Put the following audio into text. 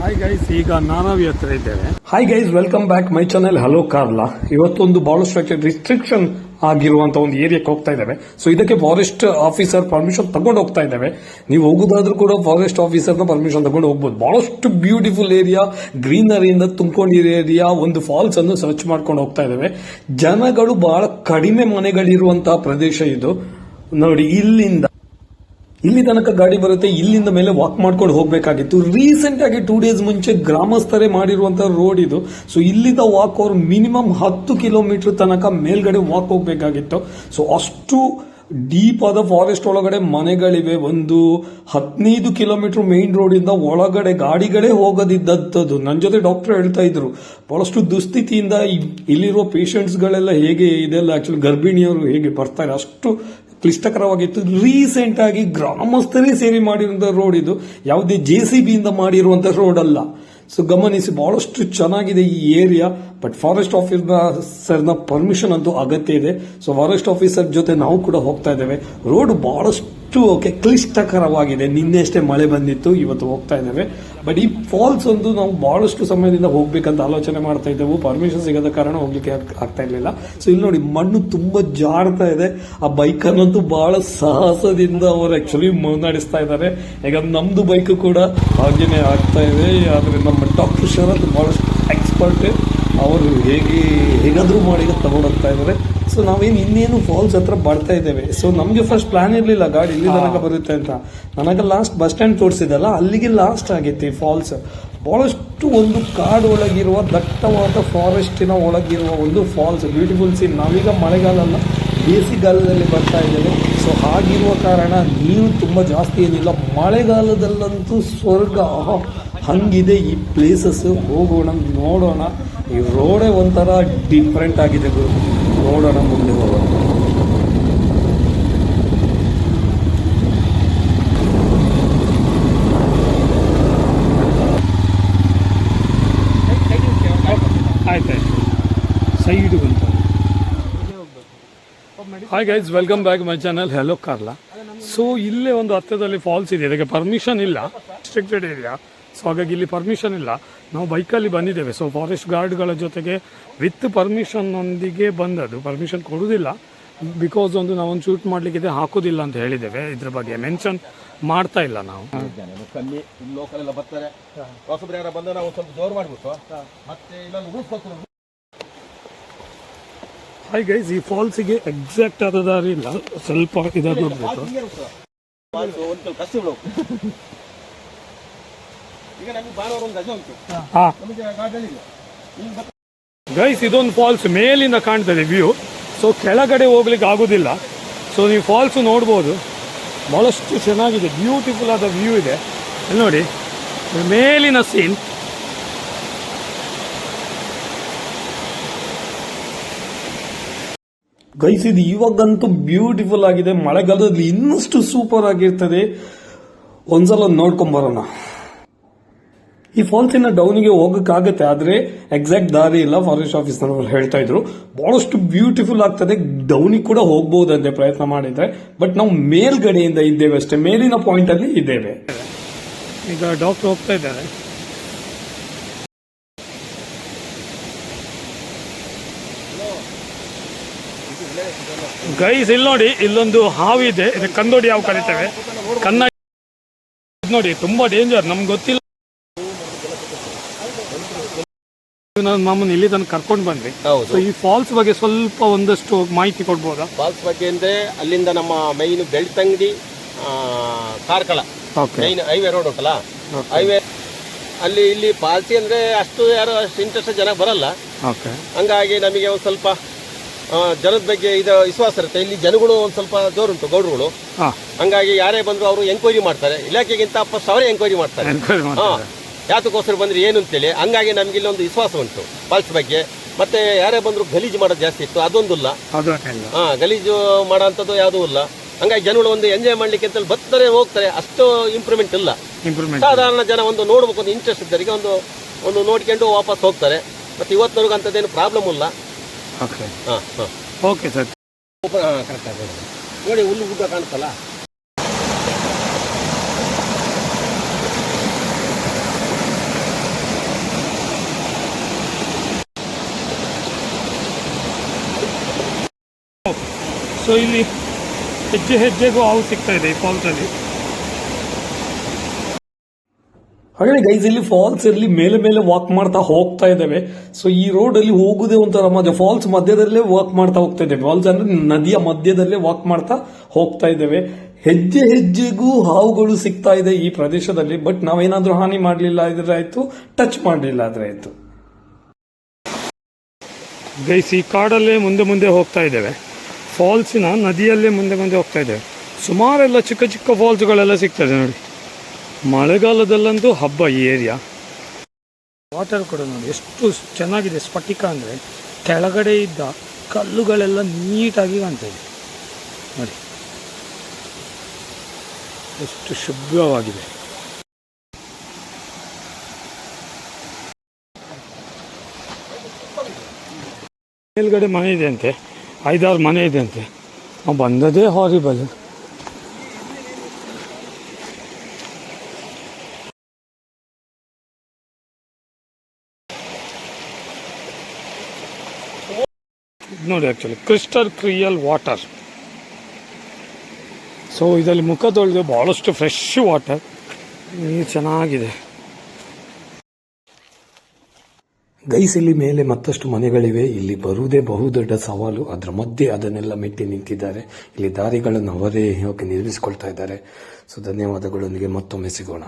Hi guys ಈಗ ನಾನಾವಿ ಹತ್ರ ಇದ್ದೇವೆ. Hi guys welcome back my channel hello Karla ಇವತ್ತೊಂದು ಬಹಳಷ್ಟು ರಿಸ್ಟ್ರಿಕ್ಷನ್ ಆಗಿರುವಂತ ಒಂದು ಏರಿಯಾಕ್ಕೆ ಹೋಗ್ತಾ ಇದ್ದೇವೆ. ಸೊ ಇದಕ್ಕೆ ಫಾರೆಸ್ಟ್ ಆಫೀಸರ್ ಪರ್ಮಿಷನ್ ತಗೊಂಡು ಹೋಗ್ತಾ ಇದ್ದೇವೆ. ನೀವು ಹೋಗುದಾದ್ರೂ ಕೂಡ ಫಾರೆಸ್ಟ್ ಆಫೀಸರ್ನ ಪರ್ಮಿಷನ್ ತಗೊಂಡು ಹೋಗ್ಬೋದು. ಬಹಳಷ್ಟು ಬ್ಯೂಟಿಫುಲ್ ಏರಿಯಾ ಗ್ರೀನರಿಯಿಂದ ತುಂಬಿಕೊಂಡಿರೋ ಏರಿಯಾ ಒಂದು ಫಾಲ್ಸ್ ಅನ್ನು ಸರ್ಚ್ ಮಾಡ್ಕೊಂಡು ಹೋಗ್ತಾ ಇದ್ದೇವೆ. ಜನಗಳು ಬಹಳ ಕಡಿಮೆ ಮನೆಗಳಿರುವಂತಹ ಪ್ರದೇಶ ಇದು. ನೋಡಿ, ಇಲ್ಲಿಂದ ಇಲ್ಲಿ ತನಕ ಗಾಡಿ ಬರುತ್ತೆ, ಇಲ್ಲಿಂದ ಮೇಲೆ ವಾಕ್ ಮಾಡ್ಕೊಂಡು ಹೋಗಬೇಕಾಗಿತ್ತು. ರೀಸೆಂಟ್ ಆಗಿ ಟೂ ಡೇಸ್ ಮುಂಚೆ ಗ್ರಾಮಸ್ಥರೇ ಮಾಡಿರುವಂತಹ ರೋಡ್ ಇದು. ಸೊ ಇಲ್ಲಿಂದ ವಾಕ್ ಅವ್ರು ಮಿನಿಮಮ್ ಹತ್ತು ಕಿಲೋಮೀಟರ್ ತನಕ ಮೇಲ್ಗಡೆ ವಾಕ್ ಹೋಗ್ಬೇಕಾಗಿತ್ತು. ಸೊ ಅಷ್ಟು ಡೀಪ್ ಆದ ಫಾರೆಸ್ಟ್ ಒಳಗಡೆ ಮನೆಗಳಿವೆ. ಒಂದು ಹದಿನೈದು ಕಿಲೋಮೀಟರ್ ಮೇನ್ ರೋಡ್ ಇಂದ ಒಳಗಡೆ ಗಾಡಿಗಳೇ ಹೋಗದಿದ್ದಂಥದ್ದು. ನನ್ನ ಜೊತೆ ಡಾಕ್ಟರ್ ಹೇಳ್ತಾ ಇದ್ರು, ಬಹಳಷ್ಟು ದುಸ್ಥಿತಿಯಿಂದ ಇಲ್ಲಿರುವ ಪೇಷಂಟ್ಸ್ ಗಳೆಲ್ಲ ಹೇಗೆ ಇದೆಲ್ಲ ಆಕ್ಚುಲಿ ಗರ್ಭಿಣಿಯವರು ಹೇಗೆ ಬರ್ತಾರೆ? ಅಷ್ಟು ಕ್ಲಿಷ್ಟಕರವಾಗಿತ್ತು. ರೀಸೆಂಟ್ ಆಗಿ ಗ್ರಾಮಸ್ಥರೇ ಸೇರಿ ಮಾಡಿರುವಂಥ ರೋಡ್ ಇದು. ಯಾವುದೇ ಜೆ ಸಿ ಬಿಯಿಂದ ಮಾಡಿರುವಂಥ ರೋಡ್ ಅಲ್ಲ. ಸೊ ಗಮನಿಸಿ, ಬಹಳಷ್ಟು ಚೆನ್ನಾಗಿದೆ ಈ ಏರಿಯಾ ಬಟ್ ಫಾರೆಸ್ಟ್ ಆಫೀಸರ್ನ ಪರ್ಮಿಷನ್ ಅಂತೂ ಅಗತ್ಯ ಇದೆ. ಸೊ ಫಾರೆಸ್ಟ್ ಆಫೀಸರ್ ಜೊತೆ ನಾವು ಕೂಡ ಹೋಗ್ತಾ ಇದ್ದೇವೆ. ರೋಡ್ ಬಹಳಷ್ಟು ಓಕೆ, ಕ್ಲಿಷ್ಟಕರವಾಗಿದೆ. ನಿನ್ನೆ ಅಷ್ಟೇ ಮಳೆ ಬಂದಿತ್ತು, ಇವತ್ತು ಹೋಗ್ತಾ ಇದ್ದೇವೆ. ಬಟ್ ಈ ಫಾಲ್ಸ್ ಒಂದು ನಾವು ಭಾಳಷ್ಟು ಸಮಯದಿಂದ ಹೋಗ್ಬೇಕಂತ ಆಲೋಚನೆ ಮಾಡ್ತಾ ಇದ್ದೆವು. ಪರ್ಮಿಷನ್ ಸಿಗದ ಕಾರಣ ಹೋಗ್ಲಿಕ್ಕೆ ಆಗ್- ಆಗ್ತಾ ಇರಲಿಲ್ಲ. ಸೊ ಇಲ್ಲಿ ನೋಡಿ, ಮಣ್ಣು ತುಂಬಾ ಜಾರ್ತಾ ಇದೆ. ಆ ಬೈಕ್ ಅನ್ನಂತೂ ಬಹಳ ಸಾಹಸದಿಂದ ಅವರು ಆಕ್ಚುಲಿ ಮುನ್ನಡೆಸ್ತಾ ಇದ್ದಾರೆ. ಈಗ ನಮ್ದು ಬೈಕ್ ಕೂಡ ಹಾಗೇನೆ ಆಗ್ತಾ ಇದೆ. ಆದ್ರೆ ನಮ್ಮ ಡಾಕ್ಟರ್ ಶರತ್ ಭಾಳಷ್ಟು ಎಕ್ಸ್ಪರ್ಟ್ ಅವರು ಹೇಗೆ, ಹೇಗಾದ್ರೂ ಮಾಡಿ ತಗೊಂಡೋಗ್ತಾ ಇದ್ದಾರೆ. ಸೊ ನಾವೇನು ಇನ್ನೇನು ಫಾಲ್ಸ್ ಹತ್ರ ಬರ್ತಾ ಇದ್ದೇವೆ. ಸೊ ನಮಗೆ ಫಸ್ಟ್ ಪ್ಲಾನ್ ಇರಲಿಲ್ಲ ಗಾಡಿ ಇಲ್ಲಿ ತನಕ ಬರುತ್ತೆ ಅಂತ. ನನಗೆ ಲಾಸ್ಟ್ ಬಸ್ ಸ್ಟ್ಯಾಂಡ್ ತೋರಿಸಿದಲ್ಲ ಅಲ್ಲಿಗೆ ಲಾಸ್ಟ್ ಆಗೈತಿ ಫಾಲ್ಸ್ ಬಹಳಷ್ಟು ಒಂದು ಕಾಡು ಒಳಗಿರುವ ದಟ್ಟವಾದ ಫಾರೆಸ್ಟಿನ ಒಳಗಿರುವ ಒಂದು ಫಾಲ್ಸ್ ಬ್ಯೂಟಿಫುಲ್ ಸೀನ್ ನಾವೀಗ ಮಳೆಗಾಲ ಅಲ್ಲ ಬೇಸಿಗೆಗಾಲದಲ್ಲಿ ಬರ್ತಾ ಇದ್ದೇವೆ. ಸೊ ಹಾಗಿರುವ ಕಾರಣ ನೀರು ತುಂಬ ಜಾಸ್ತಿ ಏನಿಲ್ಲ. ಮಳೆಗಾಲದಲ್ಲಂತೂ ಸ್ವರ್ಗ ಹಂಗಿದೆ ಈ ಪ್ಲೇಸಸ್ ಹೋಗೋಣ ನೋಡೋಣ. ಈ ರೋಡೇ ಒಂಥರ ಡಿಫ್ರೆಂಟ್ ಆಗಿದೆ ಗುರು. ನೋಡೋಣ ಮುಂದೆ ಹೋಗೋಣ. Hi guys welcome back my channel hello Karla so ಇಲ್ಲೇ ಒಂದು ಹತ್ತಿರದಲ್ಲಿ ಫಾಲ್ಸ್ ಇದೆ. ಇದಕ್ಕೆ ಪರ್ಮಿಷನ್ ಇಲ್ಲ. ರೆಸ್ಟ್ರಿಕ್ಟೆಡ್ ಏರಿಯಾ ಸೊ ಹಾಗಾಗಿ ಇಲ್ಲಿ ಪರ್ಮಿಷನ್ ಇಲ್ಲ. ನಾವು ಬೈಕಲ್ಲಿ ಬಂದಿದ್ದೇವೆ. ಸೊ ಫಾರೆಸ್ಟ್ ಗಾರ್ಡ್ಗಳ ಜೊತೆಗೆ ವಿತ್ ಪರ್ಮಿಷನ್ನೊಂದಿಗೆ ಬಂದದ್ದು. ಪರ್ಮಿಷನ್ ಕೊಡುವುದಿಲ್ಲ ಬಿಕಾಸ್ ಒಂದು ನಾವೊಂದು ಶೂಟ್ ಮಾಡಲಿಕ್ಕಿದೆ ಹಾಕೋದಿಲ್ಲ ಅಂತ ಹೇಳಿದ್ದೇವೆ. ಇದ್ರ ಬಗ್ಗೆ ಮೆನ್ಷನ್ ಮಾಡ್ತಾ ಇಲ್ಲ ನಾವು. ಇದ್ದಾನೆ ಕಮ್ಮಿ ಲೋಕಲ್ ಎಲ್ಲ ಬರ್ತಾರೆ. ಹೊಸಬ್ರು ಯಾರ ಬಂದ ನಾವು ಸ್ವಲ್ಪ ಜೋರು ಮಾಡ್ಬಿಟ್ಟು ಮತ್ತೆ ಇಲ್ಲೊಂದು ಉಳಿಸ್ಕೊಳ್ತಾರೆ ಹಾಯ್ ಗೈಸ್ ಈ ಫಾಲ್ಸಿಗೆ ಎಕ್ಸಾಕ್ಟ್ ಆದ ದಾರಿ ಇಲ್ಲ. ಸ್ವಲ್ಪ ಇದಾಗಿ ನೋಡ್ಬೇಕು ಒಂದು ಈಗ ನಮಗೆ ಭಾನುವಾರ ಒಂದು ರಜೆ ಉಂಟು. ಹಾ. ನಮಗೆ ಗಾಡಿಗಳಿಲ್ಲ ಈಗ ಬರ್ತಾರೆ. ಗೈಸ್ ಇದೊಂದು ಫಾಲ್ಸ್ ಮೇಲಿಂದ ಕಾಣ್ತದೆ ವ್ಯೂ ಸೊ ಕೆಳಗಡೆ ಹೋಗ್ಲಿಕ್ಕೆ ಆಗೋದಿಲ್ಲ. ಸೊ ನೀವು ಫಾಲ್ಸ್ ನೋಡ್ಬೋದು. ಭಾಳಷ್ಟು ಚೆನ್ನಾಗಿದೆ ಬ್ಯೂಟಿಫುಲ್ ಆದ ವ್ಯೂ ಇದೆ. ಇಲ್ಲಿ ನೋಡಿ ಮೇಲಿನ ಸೀನ್ ಗೈಸ್ ಇದು ಇವಾಗಂತೂ ಬ್ಯೂಟಿಫುಲ್ ಆಗಿದೆ. ಮಳೆಗಾಲದಲ್ಲಿ ಇನ್ನಷ್ಟು ಸೂಪರ್ ಆಗಿರ್ತದೆ. ಒಂದ್ಸಲ ನೋಡ್ಕೊಂಡ್ ಈ ಫಾಲ್ಸಿನ ಡೌನಿಗೆ ಹೋಗಕ್ಕಾಗತ್ತೆ, ಆದ್ರೆ ಎಕ್ಸಾಕ್ಟ್ ದಾರಿ ಇಲ್ಲ. ಫಾರೆಸ್ಟ್ ಆಫೀಸ್ನವರು ಹೇಳ್ತಾ ಇದ್ರು. ಬಹಳಷ್ಟು ಬ್ಯೂಟಿಫುಲ್ ಆಗ್ತದೆ. ಡೌನಿಗೆ ಕೂಡ ಹೋಗ್ಬೋದಂತೆ ಪ್ರಯತ್ನ ಮಾಡಿದ್ರೆ. ಬಟ್ ನಾವು ಮೇಲ್ಗಡೆಯಿಂದ ಇದ್ದೇವೆ ಅಷ್ಟೇ. ಮೇಲಿನ ಪಾಯಿಂಟ್ ಅಲ್ಲಿ ಇದ್ದೇವೆ. ಈಗ ಡಾಕ್ಟರ್ ಹೋಗ್ತಾ ಇದ್ದಾರೆ. ಗೈಸ್ ಇಲ್ಲಿ ನೋಡಿ, ಇಲ್ಲೊಂದು ಹಾವಿದೆ ಇದೆ. ಕಂದೋಡಿ ಹಾವು ಕರಿತೇವೆ. ಕನ್ನ ನೋಡಿ, ತುಂಬಾ ಡೇಂಜರ್ ನಮ್ಗೆ ಗೊತ್ತಿಲ್ಲ. ನಾನು ನಮ್ಮನ್ನು ಇಲ್ಲಿ ತನಕ ಕರ್ಕೊಂಡು ಬಂದ್ವಿ. ಹೌದು. ಸೊ ಈ ಫಾಲ್ಸ್ ಬಗ್ಗೆ ಸ್ವಲ್ಪ ಒಂದಷ್ಟು ಮಾಹಿತಿ ಕೊಡ್ಬೋದಾ? ಫಾಲ್ಸ್ ಬಗ್ಗೆ ಅಂದ್ರೆ ಅಲ್ಲಿಂದ ನಮ್ಮ ಮೈನ್ ಬೆಳ್ತಂಗಡಿ ಆ, Karkala. Okay main highway road ಉಂಟಲ್ಲ? ಹೈವೇ ಅಲ್ಲಿ ಇಲ್ಲಿ ಪಾಲ್ಸಿ ಅಂದ್ರೆ ಅಷ್ಟು ಯಾರು ಅಷ್ಟು ಇಂಟ್ರೆಸ್ಟ್ ಜನ ಬರಲ್ಲ. ಓಕೆ ಹಂಗಾಗಿ ನಮಗೆ ಒಂದು ಸ್ವಲ್ಪ ಆ, ಜನದ ಬಗ್ಗೆ ಇದು ವಿಶ್ವಾಸ ಇರುತ್ತೆ. ಇಲ್ಲಿ ಜನಗಳು ಒಂದು ಸ್ವಲ್ಪ ಜೋರುಂಟು ಗೌಡ್ರುಗಳು. ಹಾ. ಹಂಗಾಗಿ ಯಾರೇ ಬಂದ್ರು ಅವರು ಎಂಕ್ವೈರಿ ಮಾಡ್ತಾರೆ. ಇಲಾಖೆಗಿಂತ ಅಪ್ಪ ಅವರೇ ಎಂಕ್ವೈರಿ ಮಾಡ್ತಾರೆ. ಎನ್ಕ್ವೈರಿ ಹಾ. ಮಾಡ್ತಾರೆ ಯಾತಕ್ಕೋಸ್ಕರ ಬಂದ್ರೆ ಏನು ಅಂತೇಳಿ ಹಂಗಾಗಿ ನಮಗೆ ಇಲ್ಲೊಂದು ವಿಶ್ವಾಸ ಉಂಟು ಪಲ್ಸ್ ಬಗ್ಗೆ. ಮತ್ತೆ ಯಾರೇ ಬಂದ್ರು ಗಲೀಜು ಮಾಡೋದು ಜಾಸ್ತಿ ಇತ್ತು ಅದೊಂದಿಲ್ಲ. ಹಾಂ ಇಲ್ಲ ಹಾ ಗಲೀಜು ಮಾಡೋಂಥದ್ದು ಯಾವುದೂ ಇಲ್ಲ. ಹಂಗಾಗಿ ಜನಗಳು ಒಂದು ಎಂಜಾಯ್ ಮಾಡ್ಲಿಕ್ಕೆ ಅಂತ ಹೇಳಿ ಬರ್ತಾರೆ ಹೋಗ್ತಾರೆ ಅಷ್ಟು ಇಂಪ್ರೂವ್ಮೆಂಟ್ ಇಲ್ಲ. ಇಂಪ್ರೂವ್ಮೆಂಟ್ ಸಾಧಾರಣ ಜನ ಒಂದು ನೋಡ್ಬೇಕು ಒಂದು ಇಂಟ್ರೆಸ್ಟ್ ಇದ್ದವರಿಗೆ ಒಂದು ಒಂದು ನೋಡ್ಕೊಂಡು ವಾಪಸ್ ಹೋಗ್ತಾರೆ. ಮತ್ತೆ ಇವತ್ತಿನವರೆಗೂ ಅಂಥದ್ದೇನು ಪ್ರಾಬ್ಲಮ್ ಇಲ್ಲ. ಓಕೆ ಹಾ ಹಾ. ಓಕೆ ಸರ್ ನೋಡಿ ಹುಲ್ಲು ಗುಡ್ಡ ಕಾಣುತ್ತಲ್ಲ? ಸೊ ಇಲ್ಲಿ ಹೆಜ್ಜೆ ಹೆಜ್ಜೆಗೂ ಹಾವು ಸಿಗ್ತಾ ಇದೆ ಈ ಫಾಲ್ಸ್ ಅಲ್ಲಿ. ಹಾಗೆ ಗೈಸ್ ಇಲ್ಲಿ ಫಾಲ್ಸ್ ಇರಲಿ ಮೇಲೆ ಮೇಲೆ ವಾಕ್ ಮಾಡ್ತಾ ಹೋಗ್ತಾ ಇದ್ದೇವೆ. ಸೊ ಈ ರೋಡ್ ಅಲ್ಲಿ ಹೋಗುದೇ ಒಂಥರ ಮಧ್ಯ ಫಾಲ್ಸ್ ಮಧ್ಯದಲ್ಲೇ ವಾಕ್ ಮಾಡ್ತಾ ಹೋಗ್ತಾ ಇದ್ದೇವೆ. ಫಾಲ್ಸ್ ಅಂದ್ರೆ ನದಿಯ ಮಧ್ಯದಲ್ಲೇ ವಾಕ್ ಮಾಡ್ತಾ ಹೋಗ್ತಾ ಇದ್ದೇವೆ. ಹೆಜ್ಜೆ ಹೆಜ್ಜೆಗೂ ಹಾವುಗಳು ಸಿಗ್ತಾ ಇದೆ ಈ ಪ್ರದೇಶದಲ್ಲಿ. ಬಟ್ ನಾವೇನಾದ್ರೂ ಹಾನಿ ಮಾಡಲಿಲ್ಲ ಇದ್ರೆ ಆಯ್ತು ಟಚ್ ಮಾಡಲಿಲ್ಲ ಆದ್ರೆ ಆಯ್ತು. ಗೈಸ್ ಈ ಕಾಡಲ್ಲೇ ಮುಂದೆ ಮುಂದೆ ಹೋಗ್ತಾ ಇದ್ದೇವೆ. ಫಾಲ್ಸಿನ ನದಿಯಲ್ಲೇ ಮುಂದೆ ಮುಂದೆ ಹೋಗ್ತಾ ಇದೆ. ಸುಮಾರೆಲ್ಲ ಚಿಕ್ಕ ಚಿಕ್ಕ ಫಾಲ್ಸ್ಗಳೆಲ್ಲ ಸಿಗ್ತದೆ ನೋಡಿ. ಮಳೆಗಾಲದಲ್ಲಂತೂ ಹಬ್ಬ ಈ ಏರಿಯಾ ವಾಟರ್ ಕೂಡ ನೋಡಿ, ಎಷ್ಟು ಚೆನ್ನಾಗಿದೆ. ಸ್ಫಟಿಕ ಅಂದರೆ ಕೆಳಗಡೆ ಇದ್ದ ಕಲ್ಲುಗಳೆಲ್ಲ ನೀಟಾಗಿ ಕಾಣ್ತಾ ಇದೆ. ನೋಡಿ. ಎಷ್ಟು ಶುಭ್ರವಾಗಿದೆ. ಮೇಲ್ಗಡೆ ಮನೆ ಇದೆ ಅಂತೆ. ಐದಾರು ಮನೆ ಇದೆ ಅಂತೆ. ನಾವು ಬಂದದೇ ಹಾರಿಬಲ್ ನೋಡಿ actually crystal clear water so ಇದರಲ್ಲಿ ಮುಖ ತೊಳೆದು ಭಾಳಷ್ಟು ಫ್ರೆಶ್ ವಾಟರ್ ನೀರು ಚೆನ್ನಾಗಿದೆ. ಗೈಸ್ ಮೇಲೆ ಮತ್ತಷ್ಟು ಮನೆಗಳಿವೆ. ಇಲ್ಲಿ ಬರುವುದೇ ಬಹುದೊಡ್ಡ ಸವಾಲು. ಅದರ ಮಧ್ಯೆ ಅದನ್ನೆಲ್ಲ ಮೆಟ್ಟಿ ನಿಂತಿದ್ದಾರೆ. ಇಲ್ಲಿ ದಾರಿಗಳನ್ನು ಅವರೇ ಹೋಗಿ ನಿರ್ಮಿಸಿಕೊಳ್ತಾ ಇದ್ದಾರೆ. ಸೊ ಧನ್ಯವಾದಗಳೊಂದಿಗೆ ಮತ್ತೊಮ್ಮೆ ಸಿಗೋಣ.